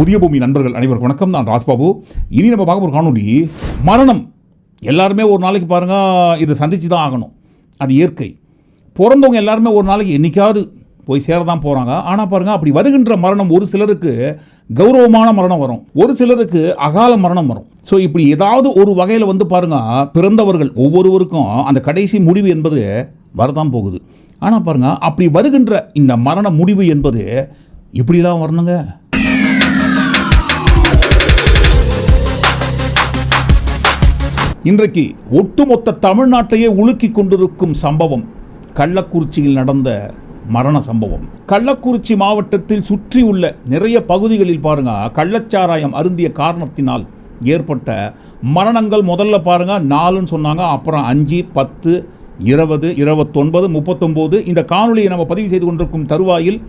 புதிய பூமி நண்பர்கள் அனைவருக்கும் வணக்கம். நான் ராஜ்பாபு. இனி நம்ம பார்க்க ஒரு காணொலி மரணம். எல்லாருமே ஒரு நாளைக்கு பாருங்கள் இதை சந்தித்து தான் ஆகணும். அது இயற்கை. பிறந்தவங்க எல்லாருமே ஒரு நாளைக்கு என்றைக்காவது போய் சேர தான் போகிறாங்க ஆனால் பாருங்க அப்படி வருகின்ற மரணம் ஒரு சிலருக்கு கௌரவமான மரணம் வரும். ஒரு சிலருக்கு அகால மரணம் வரும். ஸோ இப்படி ஏதாவது ஒரு வகையில் வந்து பாருங்க பிறந்தவர்கள் ஒவ்வொருவருக்கும் அந்த கடைசி முடிவு என்பது வரதான் போகுது. ஆனால் பாருங்க அப்படி வருகின்ற இந்த மரண முடிவு என்பது இப்படிலாம் வரணுங்க? இன்றைக்கு ஒட்டுமொத்த தமிழ்நாட்டையே உலுக்கி கொண்டிருக்கும் சம்பவம் கள்ளக்குறிச்சியில் நடந்த மரண சம்பவம். கள்ளக்குறிச்சி மாவட்டத்தில் சுற்றியுள்ள நிறைய பகுதிகளில் பாருங்க கள்ளச்சாராயம் அருந்திய காரணத்தினால் ஏற்பட்ட மரணங்கள் முதல்ல பாருங்க நாலுன்னு சொன்னாங்க அப்புறம் அஞ்சு பத்து இருபது இருபத்தொன்பது முப்பத்தொம்போது இந்த காணொலியை நம்ம பதிவு செய்து கொண்டிருக்கும் தருவாயில்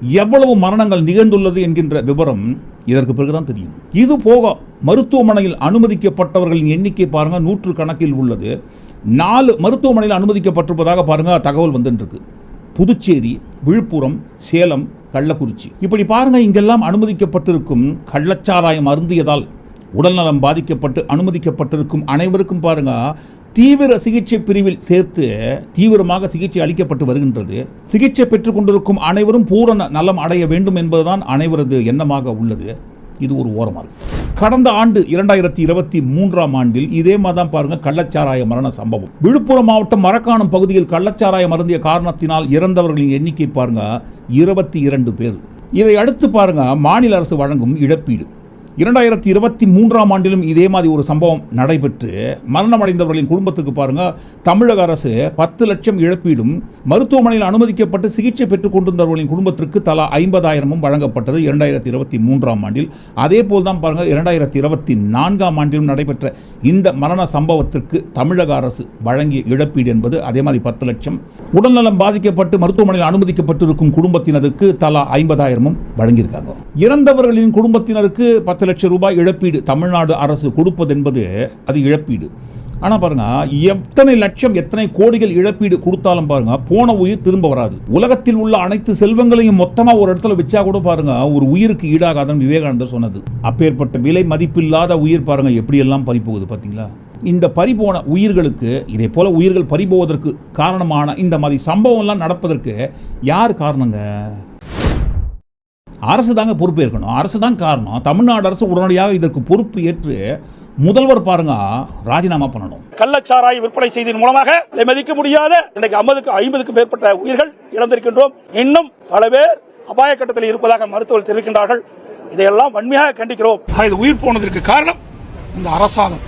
எவ்வளவு மரணங்கள் நிகழ்ந்துள்ளது என்கின்ற விவரம் இதற்கு பிறகுதான் தெரியும். இது போக மருத்துவமனையில் அனுமதிக்கப்பட்டவர்களின் எண்ணிக்கை பாருங்க நூற்று கணக்கில் உள்ளது. நாலு மருத்துவமனையில் அனுமதிக்கப்பட்டிருப்பதாக பாருங்க தகவல் வந்துருக்கு புதுச்சேரி விழுப்புரம் சேலம் கள்ளக்குறிச்சி. இப்படி பாருங்க இங்கெல்லாம் அனுமதிக்கப்பட்டிருக்கும் கள்ளச்சாராயம் அருந்தியதால் உடல்நலம் பாதிக்கப்பட்டு அனுமதிக்கப்பட்டிருக்கும் அனைவருக்கும் பாருங்க தீவிர சிகிச்சை பிரிவில் சேர்த்து தீவிரமாக சிகிச்சை அளிக்கப்பட்டு வருகின்றது. சிகிச்சை பெற்றுக் கொண்டிருக்கும் அனைவரும் பூரண நலம் அடைய வேண்டும் என்பதுதான் அனைவரது எண்ணமாக உள்ளது. இது ஒரு ஓரமாக கடந்த ஆண்டு இரண்டாயிரத்தி இருபத்தி மூன்றாம் ஆண்டில் இதே மாதிரி தான் பாருங்க கள்ளச்சாராய மரண சம்பவம். விழுப்புரம் மாவட்டம் மரக்காணம் பகுதியில் கள்ளச்சாராய மருந்திய காரணத்தினால் இறந்தவர்களின் எண்ணிக்கை பாருங்க இருபத்தி இரண்டு பேர். இதை அடுத்து பாருங்க மாநில அரசு வழங்கும் இழப்பீடு. இரண்டாயிரத்தி இருபத்தி மூன்றாம் ஆண்டிலும் இதே மாதிரி ஒரு சம்பவம் நடைபெற்று மரணமடைந்தவர்களின் குடும்பத்துக்கு பாருங்க தமிழக அரசு பத்து லட்சம் இழப்பீடும் மருத்துவமனையில் அனுமதிக்கப்பட்டு சிகிச்சை பெற்றுக் கொண்டிருந்தவர்களின் குடும்பத்திற்கு தலா ஐம்பதாயிரமும் வழங்கப்பட்டது இரண்டாயிரத்தி இருபத்தி மூன்றாம் ஆண்டில். அதே போல் தான் பாருங்க இரண்டாயிரத்தி இருபத்தி நான்காம் ஆண்டிலும் நடைபெற்ற இந்த மரண சம்பவத்திற்கு தமிழக அரசு வழங்கிய இழப்பீடு என்பது அதே மாதிரி பத்து லட்சம். உடல்நலம் பாதிக்கப்பட்டு மருத்துவமனையில் அனுமதிக்கப்பட்டிருக்கும் குடும்பத்தினருக்கு தலா ஐம்பதாயிரமும் வழங்கியிருக்காங்க. இறந்தவர்களின் குடும்பத்தினருக்கு பத்து லட்சம் ரூபாய் இழப்பீடு தமிழ்நாடு அரசு கொடுப்பது என்பது அது இழப்பீடு. ஆனால் பாருங்க எத்தனை லட்சம் எத்தனை கோடிகள் இழப்பீடு கொடுத்தாலும் பாருங்க போன உயிர் திரும்ப வராது. உலகத்தில் உள்ள அனைத்து செல்வங்களையும் மொத்தமாக ஒரு இடத்துல வச்சா கூட பாருங்க ஒரு உயிருக்கு ஈடாகாதன்னு விவேகானந்தர் சொன்னது. அப்பேற்பட்ட விலை மதிப்பில்லாத உயிர் பாருங்க எப்படியெல்லாம் பறிப்போகுது பார்த்தீங்களா இந்த பறிபோன உயிர்களுக்கு இதே போல உயிர்கள் பறிபோவதற்கு காரணமான இந்த மாதிரி சம்பவம்லாம் நடப்பதற்கு யார் காரணங்க? அரசு தாங்க பொறுப்பேற்கணும் அரசு தான் காரணம். தமிழ்நாடு அரசு உடனடியாக இதற்கு பொறுப்பு ஏற்று முதல்வர் பாருங்க ராஜினாமா பண்ணணும். கள்ளச்சாராய விற்பனை செய்ததன் மூலமாக மதிக்க முடியாத இன்னைக்கு ஐம்பதுக்கு ஐம்பதுக்கும் மேற்பட்ட உயிர்கள் இழந்திருக்கின்றோம். இன்னும் பல பேர் அபாய கட்டத்தில் இருப்பதாக மருத்துவர்கள் தெரிவிக்கின்றார்கள். இதையெல்லாம் வன்மையாக கண்டிக்கிறோம். இது உயிர் போனதற்கு காரணம் இந்த அரசாங்கம்.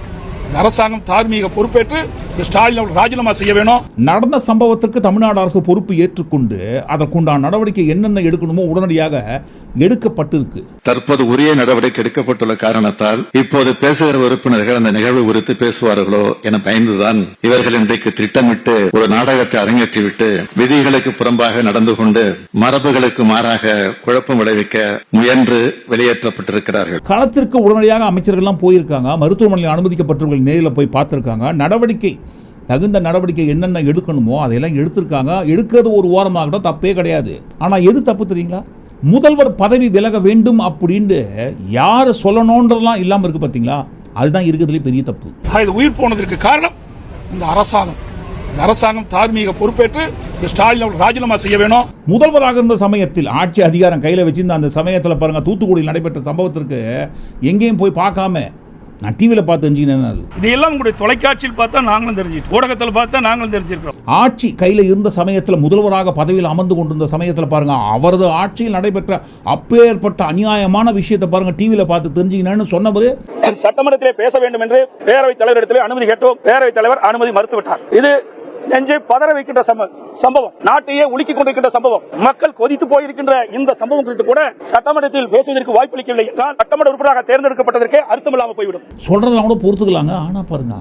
இந்த அரசாங்கம் தார்மீக பொறுப்பேற்று ஸ்டாலின் அவர்கள் ராஜினாமா செய்ய வேணும். நடந்த சம்பவத்துக்கு தமிழ்நாடு அரசு பொறுப்பு ஏற்றுக்கொண்டு அதற்குண்டான நடவடிக்கை என்னென்ன எடுக்கணுமோ உடனடியாக எடுக்கப்பட்டிருக்கு. தற்போது உரிய நடவடிக்கை எடுக்கப்பட்டுள்ள காரணத்தால் இப்போது பேசுகிற உறுப்பினர்கள் அந்த நிகழ்வு குறித்து பேசுவார்களோ என பயந்துதான் இவர்கள் இன்றைக்கு திட்டமிட்டு ஒரு நாடகத்தை அரங்கேற்றிவிட்டு விதிகளுக்கு புறம்பாக நடந்து கொண்டு மரபுகளுக்கு மாறாக குழப்பம் விளைவிக்க முயன்று வெளியேற்றப்பட்டிருக்கிறார்கள். களத்திற்கு உடனடியாக அமைச்சர்கள்லாம் போயிருக்காங்க. மருத்துவமனையில் அனுமதிக்கப்பட்டவர்கள் நேரில் போய் பார்த்துருக்காங்க. நடவடிக்கை தகுந்த நடவடிக்கை என்னென்ன எடுக்கணுமோ அதையெல்லாம் எடுத்திருக்காங்க. எடுக்கிறது ஒரு ஓரமாகட்டும் தப்பே கிடையாது. ஆனால் எது தப்பு தெரியுங்களா? முதல்வர் பதவி விலக வேண்டும் அப்படின்ட்டு யார் சொல்லணுன்றதெல்லாம் இல்லாமல் இருக்கு பார்த்தீங்களா அதுதான் இருக்கிறதுலே பெரிய தப்பு. இது உயிர் போனதற்கு காரணம் இந்த அரசாங்கம். இந்த அரசாங்கம் தார்மீக பொறுப்பேற்று ஸ்டாலின் அவர்கள் ராஜினாமா செய்ய வேணும். முதல்வராக இருந்த சமயத்தில் ஆட்சி அதிகாரம் கையில் வச்சிருந்த அந்த சமயத்தில் பாருங்க தூத்துக்குடியில் நடைபெற்ற சம்பவத்திற்கு எங்கேயும் போய் பார்க்காம நான் டிவியில் பார்த்து தெரிஞ்சுக்கினேன் இதையெல்லாம் உங்களுடைய தொலைக்காட்சியில் பார்த்தா நாங்களும் தெரிஞ்சிட்டோம் ஊடகத்தில் பார்த்தா நாங்களும் தெரிஞ்சிருக்கிறோம். ஆட்சி கையில் இருந்த சமயத்தில் முதல்வராக பதவியில் அமர்ந்து கொண்டிருந்த சமயத்தில் பாருங்க அவரது ஆட்சியில் நடைபெற்ற அப்பேற்பட்ட அநியாயமான விஷயத்தை பாருங்க டிவியில் பார்த்து தெரிஞ்சுக்கினேன்னு சொன்னபோது சட்டமன்றத்திலே பேச வேண்டும் என்று பேரவைத் தலைவரிடத்திலே அனுமதி கேட்டோம். பேரவைத் தலைவர் அனுமதி மறுத்துவிட்டார். இது நெஞ்சை பதற வைக்கின்ற சம்ப- சம்பவம் நாட்டையே உலுக்கிக் கொண்டிருக்கின்ற சம்பவம். மக்கள் கொதித்து போயிருக்கின்ற இந்த சம்பவம் குறித்து கூட சட்டமன்றத்தில் பேசுவதற்கு வாய்ப்பளிக்கவில்லை என்றால் சட்டமன்ற உறுப்பினராக தேர்ந்தெடுக்கப்பட்டதற்கே அர்த்தமில்லாமல் போய்விடும். சொல்றதெல்லாம் கூட பொறுத்துக்கலாங்க. ஆனால் பாருங்க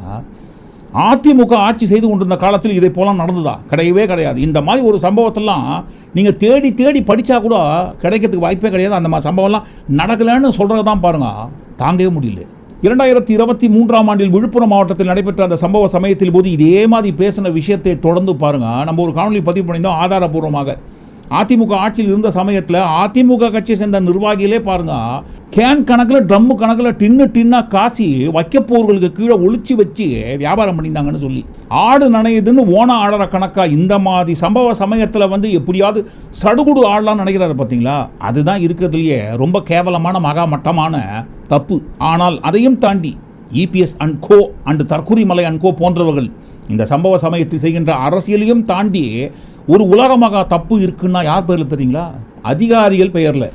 அதிமுக ஆட்சி செய்து கொண்டிருந்த காலத்தில் இதை போலாம் நடந்ததா? கிடையவே கிடையாது. இந்த மாதிரி ஒரு சம்பவத்தெல்லாம் நீங்கள் தேடி தேடி படித்தா கூட கிடைக்கிறதுக்கு வாய்ப்பே கிடையாது. அந்த மாதிரி சம்பவம்லாம் நடக்கலைன்னு சொல்கிறது தான் பாருங்க. தாங்கவே முடியல. இரண்டாயிரத்தி இருபத்தி மூன்றாம் ஆண்டில் விழுப்புரம் மாவட்டத்தில் நடைபெற்ற அந்த சம்பவ சமயத்தில் போது இதே மாதிரி பேசின விஷயத்தை தொடர்ந்து பாருங்க. நம்ம ஒரு காணொலி பதிவு பண்ணியிருந்தோம் ஆதாரபூர்வமாக. அதிமுக ஆட்சியில் இருந்த சமயத்தில் அதிமுக கட்சியை சேர்ந்த நிர்வாகிகளே பாருங்க. கேன் கணக்கில் ட்ரம்மு கணக்கில் டின்னு டின்னா காசி வைக்கப்போர்களுக்கு கீழே ஒழிச்சு வச்சு வியாபாரம் பண்ணியிருந்தாங்கன்னு சொல்லி. ஆடு நனையுதுன்னு ஓன ஆடுற கணக்காக இந்த மாதிரி சம்பவ சமயத்தில் வந்து எப்படியாவது சடுகுடு ஆடலாம்னு நினைக்கிறாரு பார்த்தீங்களா அதுதான் இருக்கிறதுலையே ரொம்ப கேவலமான மகா மட்டமான தப்பு. ஆனால் அதையும் தாண்டி இபிஎஸ் அண்ட் கோ அண்ட் தற்குறிமலை அண்ட் கோ போன்றவர்கள் இந்த சம்பவ சமயத்தில் செய்கின்ற அரசியலையும் தாண்டி ஒரு உலகமாக தப்பு இருக்குன்னா யார் பேரில் தெரியுங்களா? அதிகாரிகள் பெயரில்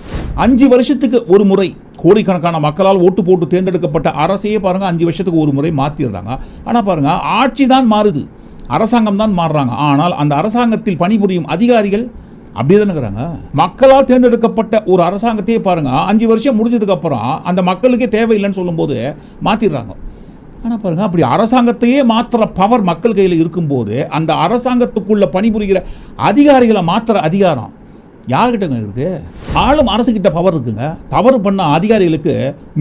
அஞ்சு வருஷத்துக்கு ஒரு முறை கோடிக்கணக்கான மக்களால் ஓட்டு போட்டு தேர்ந்தெடுக்கப்பட்ட அரசையே பாருங்கள் அஞ்சு வருஷத்துக்கு ஒரு முறை மாற்றிடுறாங்க ஆனால் பாருங்கள் ஆட்சி தான் மாறுது. அரசாங்கம் தான் மாறுறாங்க. ஆனால் அந்த அரசாங்கத்தில் பணிபுரியும் அதிகாரிகள் அப்படியே தானே இருக்கிறாங்க. மக்களால் தேர்ந்தெடுக்கப்பட்ட ஒரு அரசாங்கத்தையே பாருங்கள் அஞ்சு வருஷம் முடிஞ்சதுக்கப்புறம் அந்த மக்களுக்கே தேவையில்லைன்னு சொல்லும்போது மாற்றிடுறாங்க ஆனால் பாருங்கள் அப்படி அரசாங்கத்தையே மாற்றுற பவர் மக்கள் கையில் இருக்கும்போது அந்த அரசாங்கத்துக்குள்ளே பணிபுரிகிற அதிகாரிகளை மாற்றுற அதிகாரம் யார்கிட்டங்க இருக்குது ஆளும் அரசுக்கிட்ட பவர் இருக்குங்க. தவறு பண்ண அதிகாரிகளுக்கு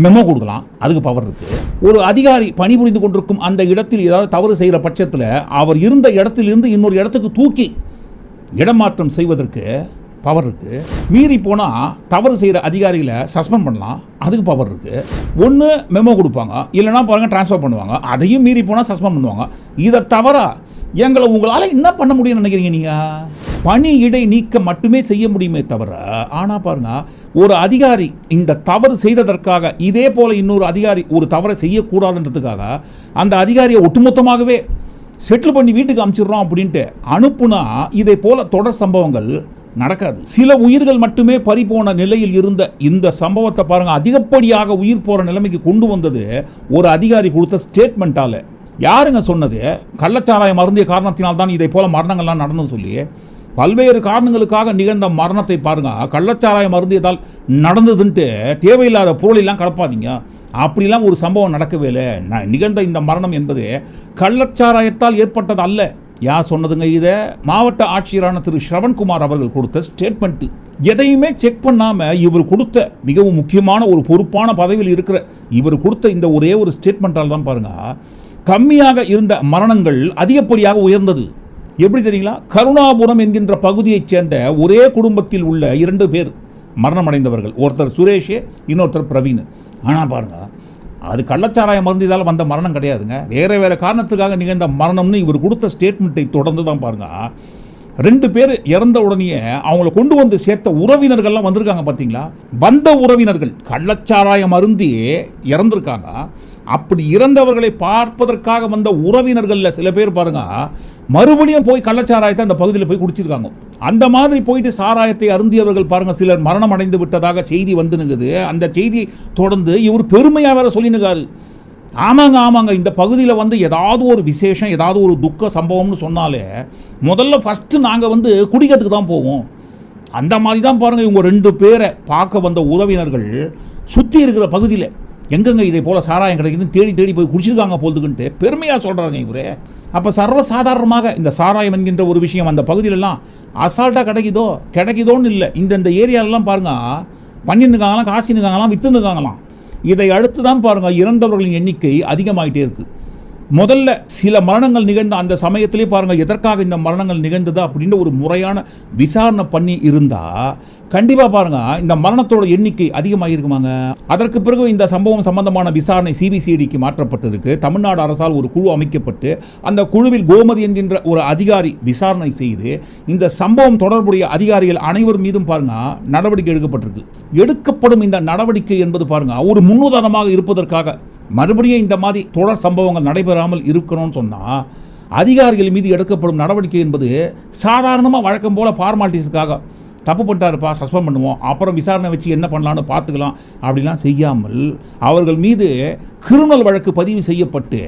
மெமோ கொடுக்கலாம். அதுக்கு பவர் இருக்குது ஒரு அதிகாரி பணிபுரிந்து கொண்டிருக்கும் அந்த இடத்தில் ஏதாவது தவறு செய்கிற பட்சத்தில் அவர் இருந்த இடத்திலிருந்து இன்னொரு இடத்துக்கு தூக்கி இடமாற்றம் செய்வதற்கு பவர் இருக்குது மீறி போனால் தவறு செய்கிற அதிகாரிகளை சஸ்பெண்ட் பண்ணலாம். அதுக்கு பவர் இருக்குது ஒன்று மெமோ கொடுப்பாங்க. இல்லைன்னா பாருங்க ட்ரான்ஸ்ஃபர் பண்ணுவாங்க. அதையும் மீறி போனால் சஸ்பெண்ட் பண்ணுவாங்க. இதை தவிர எங்களை உங்களால் என்ன பண்ண முடியும்னு நினைக்கிறீங்க நீங்கள் பணி இடை நீக்கம் மட்டுமே செய்ய முடியுமே தவிர ஆனால் பாருங்க ஒரு அதிகாரி இந்த தவறு செய்ததற்காக இதே போல் இன்னொரு அதிகாரி ஒரு தவறை செய்யக்கூடாதுன்றதுக்காக அந்த அதிகாரியை ஒட்டுமொத்தமாகவே செட்டில் பண்ணி வீட்டுக்கு அமுச்சிடுறோம் அப்படின்ட்டு அனுப்புனா இதை போல் தொடர் சம்பவங்கள் நடக்காது. சில உயிர்கள் மட்டுமே பறிபோன நிலையில் இருந்த இந்த சம்பவத்தை பாருங்கள் அதிகப்படியாக உயிர் போகிற நிலைமைக்கு கொண்டு வந்தது ஒரு அதிகாரி கொடுத்த ஸ்டேட்மெண்ட்டால் யாருங்க சொன்னது? கள்ளச்சாராயம் மருந்திய காரணத்தினால் தான் இதை போல மரணங்கள்லாம் நடந்தது சொல்லி. பல்வேறு காரணங்களுக்காக நிகழ்ந்த மரணத்தை பாருங்கள் கள்ளச்சாராயம் மருந்தியதால் நடந்ததுன்ட்டு தேவையில்லாத பொருளெல்லாம் கலப்பாதீங்க. அப்படிலாம் ஒரு சம்பவம் நடக்கவே இல்லை. நிகழ்ந்த இந்த மரணம் என்பது கள்ளச்சாராயத்தால் ஏற்பட்டது அல்ல. யார் சொன்னதுங்க இதை? மாவட்ட ஆட்சியரான திரு. ஸ்ரவண்குமார் அவர்கள் கொடுத்த ஸ்டேட்மெண்ட்டு எதையுமே செக் பண்ணாமல் இவர் கொடுத்த மிகவும் முக்கியமான ஒரு பொறுப்பான பதவியில் இருக்கிற இவர் கொடுத்த இந்த ஒரே ஒரு ஸ்டேட்மெண்ட்டால் தான் பாருங்கள் கம்மியாக இருந்த மரணங்கள் அதிகப்படியாக உயர்ந்தது. எப்படி தெரியுங்களா? கருணாபுரம் என்கின்ற பகுதியைச் சேர்ந்த ஒரே குடும்பத்தில் உள்ள இரண்டு பேர் மரணமடைந்தவர்கள். ஒருத்தர் சுரேஷே இன்னொருத்தர் பிரவீன். ஆனால் பாருங்கள் அது கள்ளச்சாராயம் மருந்திதால் வந்த மரணம் கிடையாதுங்க. வேறு வேறு காரணத்துக்காக நிகழ்ந்த மரணம்னு இவர் கொடுத்த ஸ்டேட்மெண்ட்டை தொடர்ந்து தான் பாருங்கள் ரெண்டு பேர் இறந்த உடனே அவங்கள கொண்டு வந்து சேர்த்த உறவினர்கள்லாம் வந்திருக்காங்க பார்த்தீங்களா வந்த உறவினர்கள் கள்ளச்சாராயம் அருந்தி இறந்திருக்காங்க. அப்படி இறந்தவர்களை பார்ப்பதற்காக வந்த உறவினர்களில் சில பேர் பாருங்க மறுபடியும் போய் கள்ளச்சாராயத்தை அந்த பகுதியில் போய் குடிச்சிருக்காங்க. அந்த மாதிரி போயிட்டு சாராயத்தை அருந்தியவர்கள் பாருங்கள் சிலர் மரணம் அடைந்து விட்டதாக செய்தி வந்துனுங்குது அந்த செய்தி தொடர்ந்து இவர் பெருமையாக வேற சொல்லினுக்காரு ஆமாங்க ஆமாங்க இந்த பகுதியில் வந்து ஏதாவது ஒரு விசேஷம் ஏதாவது ஒரு துக்க சம்பவம்னு சொன்னாலே முதல்ல ஃபஸ்ட்டு நாங்கள் வந்து குடிக்கிறதுக்கு தான் போவோம். அந்த மாதிரி தான் பாருங்கள் இவங்க ரெண்டு பேரை பார்க்க வந்த உறவினர்கள் சுற்றி இருக்கிற பகுதியில். எங்கெங்க இதே போல் சாராயம் கிடைக்குதுன்னு தேடி தேடி போய் குடிச்சிருக்காங்க போதுக்குன்ட்டு பெருமையாக சொல்கிறாங்க இவரே. அப்போ சர்வசாதாரணமாக இந்த சாராயம் என்கின்ற ஒரு விஷயம் அந்த பகுதியிலலாம் அசால்ட்டாக கிடைக்குதோ? கிடைக்குதோன்னு இல்லை. இந்தந்த ஏரியாலெலாம் பாருங்க பண்ணிருக்காங்களாம் காசினுக்காங்களாம் விற்றுனுக்காங்களாம் இதை அடுத்து தான் பாருங்கள் இறந்தவர்களின் எண்ணிக்கை அதிகமாகிட்டே இருக்குது முதல்ல சில மரணங்கள் நிகழ்ந்த அந்த சமயத்திலே பாருங்கள் எதற்காக இந்த மரணங்கள் நிகழ்ந்தது அப்படின்னு ஒரு முறையான விசாரணை பண்ணி இருந்தால் கண்டிப்பாக பாருங்கள் இந்த மரணத்தோட எண்ணிக்கை அதிகமாக இருக்குமாங்க அதற்கு பிறகு இந்த சம்பவம் சம்பந்தமான விசாரணை சிபிசிஐடிக்கு மாற்றப்பட்டிருக்கு. தமிழ்நாடு அரசால் ஒரு குழு அமைக்கப்பட்டு அந்த குழுவில் கோமதி என்கின்ற ஒரு அதிகாரி விசாரணை செய்து இந்த சம்பவம் தொடர்புடைய அதிகாரிகள் அனைவர் மீதும் பாருங்க நடவடிக்கை எடுக்கப்பட்டிருக்கு. எடுக்கப்படும் இந்த நடவடிக்கை என்பது பாருங்க ஒரு முன்னுதாரணமாக இருப்பதற்காக மறுபடியும் இந்த மாதிரி தொடர் சம்பவங்கள் நடைபெறாமல் இருக்கணும்னு சொன்னால் அதிகாரிகள் மீது எடுக்கப்படும் நடவடிக்கை என்பது சாதாரணமாக வழக்கம் போல் ஃபார்மாலிட்டிஸுக்காக தப்பு பண்ணிட்டாருப்பா சஸ்பெண்ட் பண்ணுவோம். அப்புறம் விசாரணை வச்சு என்ன பண்ணலான்னு பார்த்துக்கலாம். அப்படிலாம் செய்யாமல் அவர்கள் மீது கிரிமினல் வழக்கு பதிவு செய்யப்பட்டு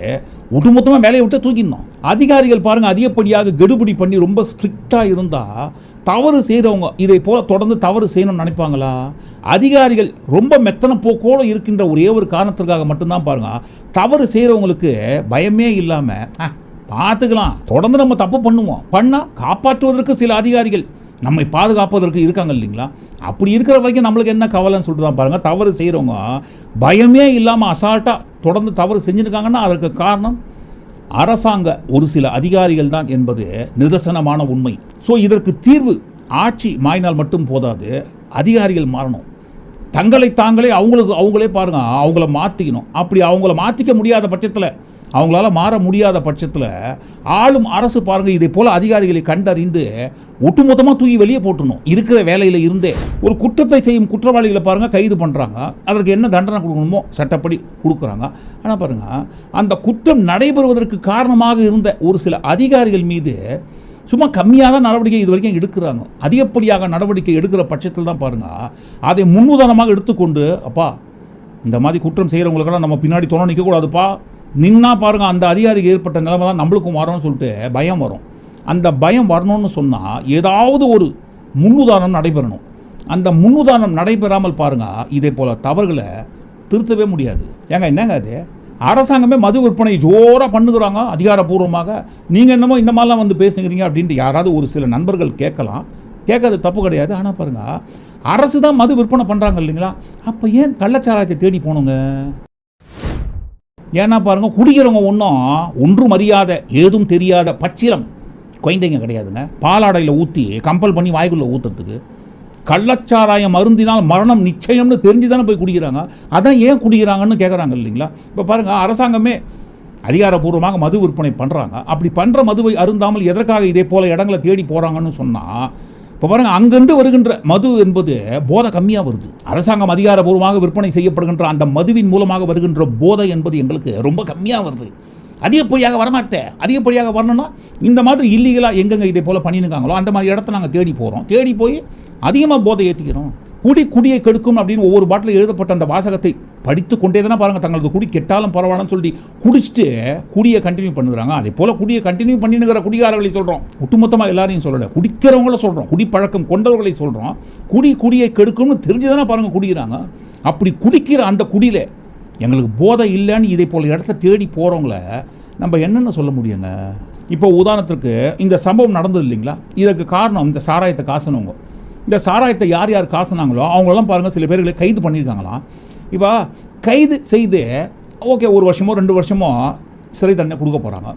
ஒட்டுமொத்தமாக வேலையை விட்டு தூக்கிடணும். அதிகாரிகள் பாருங்கள் அதிகப்படியாக கெடுபிடி பண்ணி ரொம்ப ஸ்ட்ரிக்டாக இருந்தால் தவறு செய்கிறவங்க இதை போல் தொடர்ந்து தவறு செய்யணும்னு நினைப்பாங்களா? அதிகாரிகள் ரொம்ப மெத்தன போக்கோடு இருக்கின்ற ஒரே ஒரு காரணத்திற்காக மட்டும்தான் பாருங்கள் தவறு செய்கிறவங்களுக்கு பயமே இல்லாமல் பார்த்துக்கலாம். தொடர்ந்து நம்ம தப்பு பண்ணுவோம். பண்ணால் காப்பாற்றுவதற்கு சில அதிகாரிகள் நம்மை பாதுகாப்பதற்கு இருக்காங்க இல்லைங்களா? அப்படி இருக்கிற வரைக்கும் நம்மளுக்கு என்ன கவலைன்னு சொல்லிட்டு தான் பாருங்கள் தவறு செய்கிறவங்க பயமே இல்லாமல் அசால்ட்டாக தொடர்ந்து தவறு செஞ்சுருக்காங்கன்னா அதற்கு காரணம் அரசாங்க ஒரு சில அதிகாரிகள் தான் என்பது நிதர்சனமான உண்மை. ஸோ இதற்கு தீர்வு ஆட்சி மாறினால் மட்டும் போதாது அதிகாரிகள் மாறணும். தங்களை தாங்களே அவங்களுக்கு அவங்களே பாருங்கள் அவங்கள மாற்றிக்கணும் அப்படி அவங்கள மாற்றிக்க முடியாத பட்சத்தில் அவங்களால மாற முடியாத பட்சத்தில் ஆளும் அரசு பாருங்கள் இதை போல் அதிகாரிகளை கண்டறிந்து ஒட்டுமொத்தமாக தூக்கி வெளியே போட்டுணும் இருக்கிற வேலையில் இருந்தே ஒரு குற்றத்தை செய்யும் குற்றவாளிகளை பாருங்க கைது பண்ணுறாங்க அதற்கு என்ன தண்டனை கொடுக்கணுமோ சட்டப்படி கொடுக்குறாங்க. ஆனால் பாருங்க அந்த குற்றம் நடைபெறுவதற்கு காரணமாக இருந்த ஒரு சில அதிகாரிகள் மீது சும்மா கம்மியாக தான் நடவடிக்கை இது வரைக்கும் எடுக்கிறாங்க. அதிகப்படியாக நடவடிக்கை எடுக்கிற பட்சத்தில் தான் பாருங்க அதை முன்னுதாரணமாக எடுத்துக்கொண்டு அப்பா இந்த மாதிரி குற்றம் செய்கிறவங்களுக்கெல்லாம் நம்ம பின்னாடி துணை நிற்கக்கூடாதுப்பா நின்னா பாருங்க அந்த அதிகாரிக்கு ஏற்பட்ட நிலைமை தான் நம்மளுக்கும் வரும்னு சொல்லிட்டு பயம் வரும். அந்த பயம் வரணும்னு சொன்னால் ஏதாவது ஒரு முன்னுதாரணம் நடைபெறணும். அந்த முன்னுதாரணம் நடைபெறாமல் பாருங்கள் இதே போல் தவறுகளை திருத்தவே முடியாது. ஏங்க என்னங்க அது? அரசாங்கமே மது விற்பனை ஜோராக பண்ணுகிறாங்க அதிகாரப்பூர்வமாக. நீங்கள் என்னமோ இந்த மாதிரிலாம் வந்து பேசுகிறீங்க அப்படின்ட்டு யாராவது ஒரு சில நண்பர்கள் கேட்கலாம். கேட்கறது தப்பு கிடையாது. ஆனால் பாருங்கள் அரசு தான் மது விற்பனை பண்ணுறாங்க இல்லைங்களா? அப்போ ஏன் கள்ளச்சாராயத்தை தேடி போகணுங்க? ஏன்னா பாருங்க குடிக்கிறவங்க ஒன்றும் ஒன்றும் அறியாத ஏதும் தெரியாத பச்சிரம் குழந்தைங்க கிடையாதுங்க. பாலாடையில் ஊற்றி கம்பல் பண்ணி வாய்க்குள்ளே ஊற்றுறதுக்கு கள்ளச்சாராயம் அருந்தினால் மரணம் நிச்சயம்னு தெரிஞ்சு தானே போய் குடிக்கிறாங்க. அதான் ஏன் குடிக்கிறாங்கன்னு கேட்குறாங்க இல்லைங்களா? இப்போ பாருங்கள் அரசாங்கமே அதிகாரப்பூர்வமாக மது விற்பனை பண்ணுறாங்க அப்படி பண்ணுற மதுவை அருந்தாமல் எதற்காக இதே போல இடங்களை தேடி போகிறாங்கன்னு சொன்னால் இப்போ பாருங்கள் அங்கேருந்து வருகின்ற மது என்பது போதை கம்மியாக வருது. அரசாங்கம் அதிகாரப்பூர்வமாக விற்பனை செய்யப்படுகின்ற அந்த மதுவின் மூலமாக வருகின்ற போதை என்பது எங்களுக்கு ரொம்ப கம்மியாக வருது. அதிகப்படியாக வரமாட்டேன் அதிகப்படியாக வரணும்னா இந்த மாதிரி இல்லீகலாக எங்கெங்கே இதே போல் பண்ணியிருக்காங்களோ அந்த மாதிரி இடத்த நாங்கள் தேடி போகிறோம் தேடி போய் அதிகமாக போதை ஏற்றிக்கிறோம் குடி குடியை கெடுக்கும் அப்படின்னு ஒவ்வொரு பாட்டில் எழுதப்பட்ட அந்த வாசகத்தை படித்து கொண்டே தானே பாருங்கள் தங்களது குடி கெட்டாலும் பரவாயில்லன்னு சொல்லி குடிச்சிட்டு குடியை கண்டினியூ பண்ணுறாங்க. அதே போல் குடியை கண்டினியூ பண்ணினுங்கிற குடிகாரர்களை சொல்கிறோம் ஒட்டுமொத்தமாக எல்லாரையும் சொல்லலை. குடிக்கிறவங்கள சொல்கிறோம் குடிப்பழக்கம் கொண்டவர்களை சொல்கிறோம் குடி குடியை கெடுக்கும்னு தெரிஞ்சு தானே பாருங்கள் குடிக்கிறாங்க. அப்படி குடிக்கிற அந்த குடியில் எங்களுக்கு போதை இல்லைன்னு இதே போல் இடத்த தேடி போகிறவங்கள நம்ம என்னென்ன சொல்ல முடியுங்க? இப்போ உதாரணத்துக்கு இந்த சம்பவம் நடந்தது இல்லைங்களா? இதற்கு காரணம் இந்த சாராயத்தை காசுனவங்க. இந்த சாராயத்தை யார் யார் காசுனாங்களோ அவங்களெல்லாம் பாருங்கள் சில பேர்களை கைது பண்ணியிருக்காங்களாம். இப்போ கைது செய்து ஓகே ஒரு வருஷமோ ரெண்டு வருஷமோ சிறை தண்டனை கொடுக்க போகிறாங்க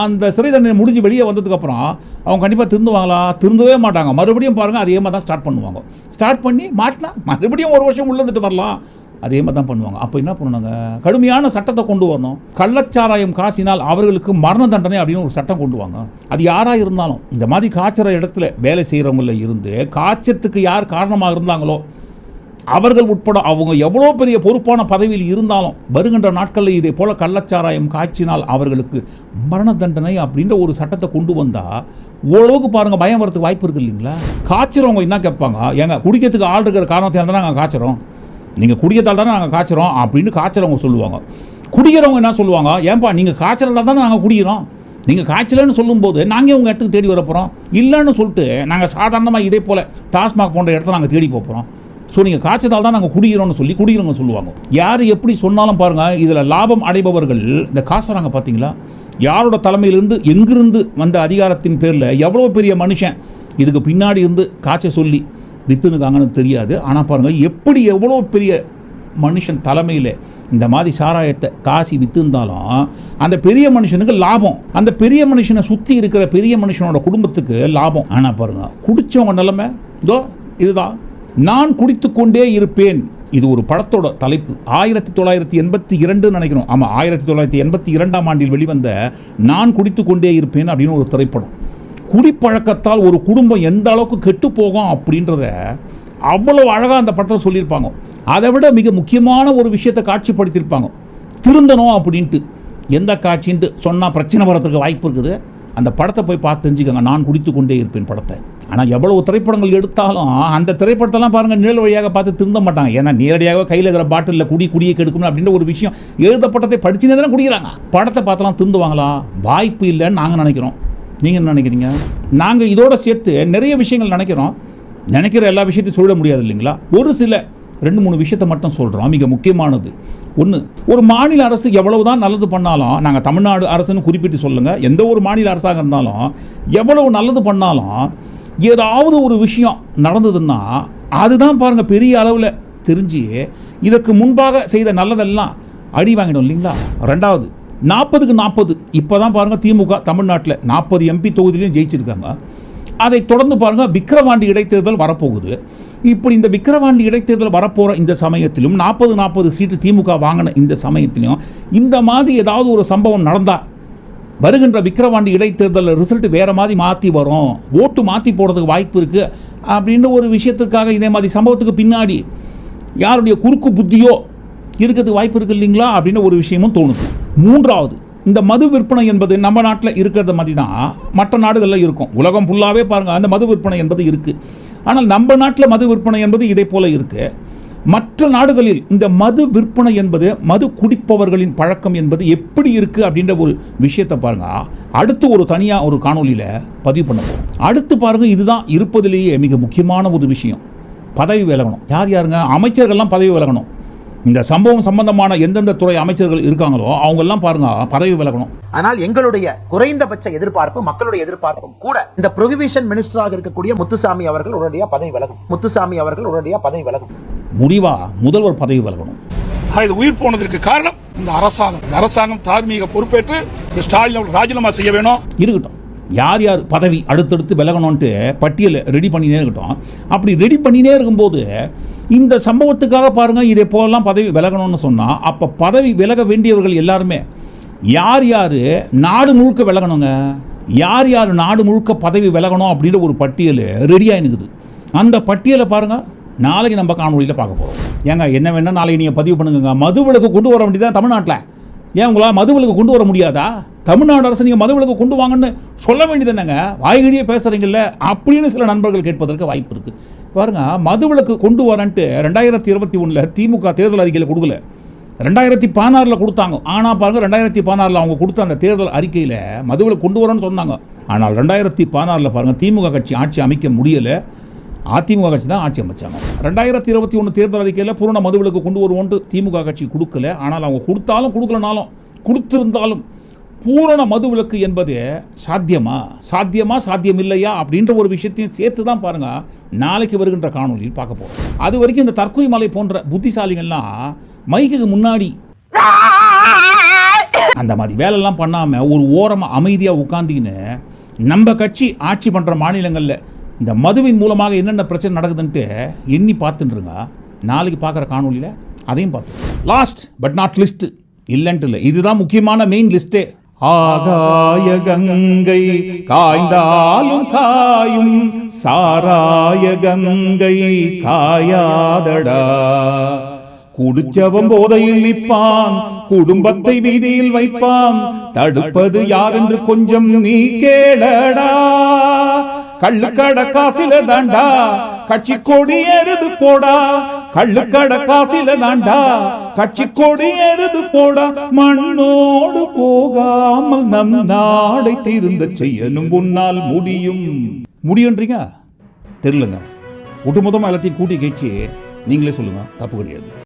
அந்த சிறை தண்டனை முடிஞ்சு வெளியே வந்ததுக்கப்புறம் அவங்க கண்டிப்பாக திருந்துவாங்களா? திருந்தவே மாட்டாங்க. மறுபடியும் பாருங்கள் அதே மாதிரி தான் ஸ்டார்ட் பண்ணுவாங்க. ஸ்டார்ட் பண்ணி மாட்டினா மறுபடியும் ஒரு வருஷம் உள்ளே வந்துட்டு வரலாம். அதே மாதிரி தான் பண்ணுவாங்க. அப்போ என்ன பண்ணுவாங்க கடுமையான சட்டத்தை கொண்டு வரணும். கள்ளச்சாராயம் காசினால் அவர்களுக்கு மரண தண்டனை அப்படின்னு ஒரு சட்டம் கொண்டு வாங்க. அது யாராக இருந்தாலும் இந்த மாதிரி காய்ச்சற இடத்துல வேலை செய்கிறவங்கள இருந்து காய்ச்சத்துக்கு யார் காரணமாக இருந்தாங்களோ அவர்கள் உட்பட அவங்க எவ்வளோ பெரிய பொறுப்பான பதவியில் இருந்தாலும் வருகின்ற நாட்களில் இதே போல கள்ளச்சாராயம் காய்ச்சினால் அவர்களுக்கு மரண தண்டனை அப்படின்ற ஒரு சட்டத்தை கொண்டு வந்தால் ஓரளவுக்கு பாருங்கள் பயம் வரதுக்கு வாய்ப்பு இருக்கு இல்லைங்களா? காய்ச்சிறவங்க என்ன கேட்பாங்க? ஏங்க குடிக்கிறதுக்கு ஆள் இருக்கிற காரணத்தை இருந்தால் நாங்கள் காய்ச்சிறோம்? நீங்கள் குடியத்தால் தானே நாங்கள் காய்ச்சறோம் அப்படின்னு காய்ச்சறவங்க சொல்லுவாங்க. குடிக்கிறவங்க என்ன சொல்லுவாங்க? ஏன்பா நீங்கள் காய்ச்சலால் தானே நாங்கள் குடிக்கிறோம்? நீங்கள் காய்ச்சலன்னு சொல்லும்போது நாங்கள் உங்கள் இடத்துக்கு தேடி வரப்போகிறோம் இல்லைன்னு சொல்லிட்டு நாங்கள் சாதாரணமாக இதே போல் டாஸ்மாக் போன்ற இடத்த நாங்கள் தேடி போகிறோம் ஸோ நீங்கள் காய்ச்சதால் தான் நாங்கள் குடிக்கிறோம்னு சொல்லி குடிக்கிறவங்க சொல்லுவாங்க. யார் எப்படி சொன்னாலும் பாருங்கள் இதில் லாபம் அடைபவர்கள் இந்த காசுறாங்க பார்த்தீங்களா யாரோட தலைமையிலிருந்து எங்கிருந்து வந்த அதிகாரத்தின் பேரில் எவ்வளோ பெரிய மனுஷன் இதுக்கு பின்னாடி இருந்து காய்ச்ச சொல்லி வித்துனுக்காங்கன்னு தெரியாது. ஆனால் பாருங்கள் எப்படி எவ்வளோ பெரிய மனுஷன் தலைமையில் இந்த மாதிரி சாராயத்தை காசி விற்றுந்தாலும் அந்த பெரிய மனுஷனுக்கு லாபம். அந்த பெரிய மனுஷனை சுற்றி இருக்கிற பெரிய மனுஷனோட குடும்பத்துக்கு லாபம். ஆனால் பாருங்கள் குடித்தவங்க நிலமை இதோ இதுதான். நான் குடித்து கொண்டே இருப்பேன். இது ஒரு படத்தோட தலைப்பு. ஆயிரத்தி தொள்ளாயிரத்தி எண்பத்தி இரண்டுன்னு நினைக்கிறோம். ஆமாம் ஆயிரத்தி தொள்ளாயிரத்தி எண்பத்தி இரண்டாம் ஆண்டில் வெளிவந்த நான் குடித்து கொண்டே இருப்பேன் அப்படின்னு ஒரு திரைப்படம். குடிப்பழக்கத்தால் ஒரு குடும்பம் எந்த அளவுக்கு கெட்டு போகும் அப்படின்றத அவ்வளோ அழகாக அந்த படத்தில் சொல்லியிருப்பாங்க. அதை விட மிக முக்கியமான ஒரு விஷயத்தை காட்சிப்படுத்தியிருப்பாங்க. திருந்தணும் அப்படின்ட்டு. எந்த காட்சின்ட்டு சொன்னால் பிரச்சனை வரத்துக்கு வாய்ப்பு இருக்குது. அந்த படத்தை போய் பார்த்து தெரிஞ்சுக்கோங்க. நான் குடித்து கொண்டே இருப்பேன் படத்தை. ஆனால் எவ்வளவு திரைப்படங்கள் எடுத்தாலும் அந்த திரைப்படத்தெல்லாம் பாருங்கள் நிழல் வழியாக பார்த்து திருந்த மாட்டாங்க. ஏன்னா நேரடியாக கையில் இருக்கிற பாட்டிலில் குடி குடியை கெடுக்கணும் அப்படின்ற ஒரு விஷயம் எழுதப்பட்டதை படிச்சுனே தானே குடிக்கிறாங்க. படத்தை பார்த்தலாம் திருந்துவாங்களா? வாய்ப்பு இல்லைன்னு நாங்கள் நினைக்கிறோம். நீங்கள் என்ன நினைக்கிறீங்க? நாங்கள் இதோட சேர்த்து நிறைய விஷயங்கள் நினைக்கிறோம். நினைக்கிற எல்லா விஷயத்தையும் சொல்ல முடியாது இல்லைங்களா? ஒரு சில ரெண்டு மூணு விஷயத்தை மட்டும் சொல்கிறோம் மிக முக்கியமானது. ஒன்று ஒரு மாநில அரசு எவ்வளவு தான் நல்லது பண்ணாலும் நாங்கள் தமிழ்நாடு அரசுன்னு குறிப்பிட்டு சொல்லுங்கள் எந்த ஒரு மாநில அரசாக இருந்தாலும் எவ்வளவு நல்லது பண்ணாலும் ஏதாவது ஒரு விஷயம் நடந்ததுன்னா அதுதான் பாருங்கள் பெரிய அளவில் தெரிஞ்சு இதற்கு முன்பாக செய்த நல்லதெல்லாம் அடி வாங்கிடும் இல்லைங்களா? ரெண்டாவது நாற்பதுக்கு நாற்பது. இப்போ தான் பாருங்கள் திமுக தமிழ்நாட்டில் நாற்பது எம்பி தொகுதியிலையும் ஜெயிச்சிருக்காங்க. அதை தொடர்ந்து பாருங்கள் விக்கிரவாண்டி இடைத்தேர்தல் வரப்போகுது. இப்படி இந்த விக்கிரவாண்டி இடைத்தேர்தல் வரப்போகிற இந்த சமயத்திலும் நாற்பது நாற்பது சீட்டு திமுக வாங்கின இந்த சமயத்திலையும் இந்த மாதிரி ஏதாவது ஒரு சம்பவம் நடந்தால் வருகின்ற விக்கிரவாண்டி இடைத்தேர்தலில் ரிசல்ட் வேறு மாதிரி மாற்றி வரும். ஓட்டு மாற்றி போடுறதுக்கு வாய்ப்பு இருக்குது அப்படின்ற ஒரு விஷயத்திற்காக இதே மாதிரி சம்பவத்துக்கு பின்னாடி யாருடைய குறுக்கு புத்தியோ இருக்கிறதுக்கு வாய்ப்பு இருக்குது இல்லைங்களா அப்படின்னு ஒரு விஷயமும் தோணுது. மூன்றாவது இந்த மது விற்பனை என்பது நம்ம நாட்டில் இருக்கிறத மாதிரி தான் மற்ற நாடுகளில் இருக்கும். உலகம் ஃபுல்லாகவே பாருங்கள் அந்த மது விற்பனை என்பது இருக்குது ஆனால் நம்ம நாட்டில் மது விற்பனை என்பது இதே போல் இருக்குது மற்ற நாடுகளில் இந்த மது விற்பனை என்பது மது குடிப்பவர்களின் பழக்கம் என்பது எப்படி இருக்குது அப்படின்ற ஒரு விஷயத்தை பாருங்கள் அடுத்து ஒரு தனியாக ஒரு காணொளியில் பதிவு பண்ணுவோம். அடுத்து பாருங்கள் இதுதான் இருப்பதிலேயே மிக முக்கியமான ஒரு விஷயம். பதவி விலகணும். யார் யாருங்க? அமைச்சர்கள்லாம் பதவி விலகணும். இந்த சம்பவம் சம்பந்தமான எந்தெந்த துறை அமைச்சர்கள் இருக்காங்களோ அவங்கெல்லாம் பாருங்க பதவி விலகணும். ஆனால் எங்களுடைய குறைந்தபட்ச எதிர்பார்ப்பு மக்களுடைய எதிர்பார்ப்பும் கூட இந்த ப்ரொஹிபிஷன் மினிஸ்டராக இருக்கக்கூடிய முத்துசாமி அவர்கள் உடனடியாக பதவி விலகும். முத்துசாமி அவர்கள் உடனடியாக பதவி விலகும். முடிவா? முதல்வர் பதவி விலகணும். இது உயிர் போனதற்கு காரணம் இந்த அரசாங்கம். இந்த அரசாங்கம் தார்மீக பொறுப்பேற்று ஸ்டாலின் ராஜினாமா செய்ய வேணும். இருக்கட்டும். யார் யார் பதவி அடுத்தடுத்து விலகணும்ன்ட்டு பட்டியலை ரெடி பண்ணினே இருக்கட்டும். அப்படி ரெடி பண்ணினே இருக்கும்போது இந்த சம்பவத்துக்காக பாருங்கள் இதே போலலாம் பதவி விலகணும்னு சொன்னால் அப்போ பதவி விலக வேண்டியவர்கள் எல்லாருமே யார் யார் நாடு முழுக்க விலகணுங்க? யார் யார் நாடு முழுக்க பதவி விலகணும் அப்படின்ற ஒரு பட்டியல் ரெடியாக இருக்குது அந்த பட்டியலை பாருங்கள் நாளைக்கு நம்ம காணொலியில் பார்க்க போகிறோம் ஏங்க என்ன வேணால் நாளைக்கு நீங்கள் பதிவு பண்ணுங்க மது விலக்கு கொண்டு வர வேண்டியதான் தமிழ்நாட்டில். ஏன் உங்களால் மதுவிலக்கு கொண்டு வர முடியாதா? தமிழ்நாடு அரசு நீங்கள் மதுவிலக்கு கொண்டு வாங்கன்னு சொல்ல வேண்டியது என்னங்க? வாய்கடியே பேசுகிறீங்கல்ல அப்படின்னு சில நண்பர்கள் கேட்பதற்கு வாய்ப்பு இருக்குது பாருங்க மதுவிலக்கு கொண்டு வரன்ட்டு ரெண்டாயிரத்தி இருபத்தி ஒன்றில் திமுக தேர்தல் அறிக்கையில் கொடுக்கல. ரெண்டாயிரத்தி பதினாறில் கொடுத்தாங்க. ஆனால் பாருங்கள் ரெண்டாயிரத்தி பதினாறில் அவங்க கொடுத்த அந்த தேர்தல் அறிக்கையில் மதுவில் கொண்டு வரேன்னு சொன்னாங்க. ஆனால் ரெண்டாயிரத்தி பதினாறில் பாருங்கள் திமுக கட்சி ஆட்சி அமைக்க முடியலை. அதிமுக கட்சி தான் ஆட்சி அமைச்சாங்க. ரெண்டாயிரத்தி இருபத்தி ஒன்று தேர்தல் அறிக்கையில் பூரண மதுவிலக்கு கொண்டு வருவோன்ட்டு திமுக கட்சி கொடுக்கல. ஆனால் அவங்க கொடுத்தாலும் கொடுக்கலனாலும் கொடுத்துருந்தாலும் பூரண மதுவிலக்கு என்பது சாத்தியமா? சாத்தியமா சாத்தியம் இல்லையா அப்படின்ற ஒரு விஷயத்தையும் சேர்த்து தான் பாருங்க நாளைக்கு வருகின்ற காணொலியில் பார்க்க போகிறோம் அது வரைக்கும் இந்த தற்கொலை மலை போன்ற புத்திசாலிகள்லாம் மைக்குக்கு முன்னாடி அந்த மாதிரி வேலைலாம் பண்ணாமல் ஒரு ஓரமாக அமைதியாக உட்காந்திக்கின்னு நம்ம கட்சி ஆட்சி பண்ணுற மாநிலங்களில் இந்த மதுவின் மூலமாக என்னென்ன பிரச்சனை நடக்குதுன்ட்டு எண்ணி பார்த்துட்டுருங்க நாளைக்கு பார்க்குற காணொலியில் அதையும் பார்த்து லாஸ்ட் பட் நாட் லிஸ்ட் இல்லைன்ட்டு இல்லை. இதுதான் முக்கியமான மெயின் லிஸ்ட்டே ஆகாய கங்கை காய்ந்தாலும் காயும் சாராய கங்கை காயாதடா. குடிச்சவன் போதையில் நிற்பான் குடும்பத்தை வீதியில் வைப்பான் தடுப்பது யார் என்று கொஞ்சம் நீ கேடடா கள்ளுக்கட காசில தாண்டா. கட்சி கொடி எருது போடா. கள்ளுக்கட காசில தாண்டா. கட்சி கொடி எருது போடா. மண்ணோடு போகாமல் நம் நாடை தீர்ந்த செய்யணும் உன்னால் முடியும். முடியுன்றீங்க? தெரியலங்க ஒட்டுமொத்தமாக எல்லாத்தையும் கூட்டி கேச்சு நீங்களே சொல்லுங்க. தப்பு கிடையாது.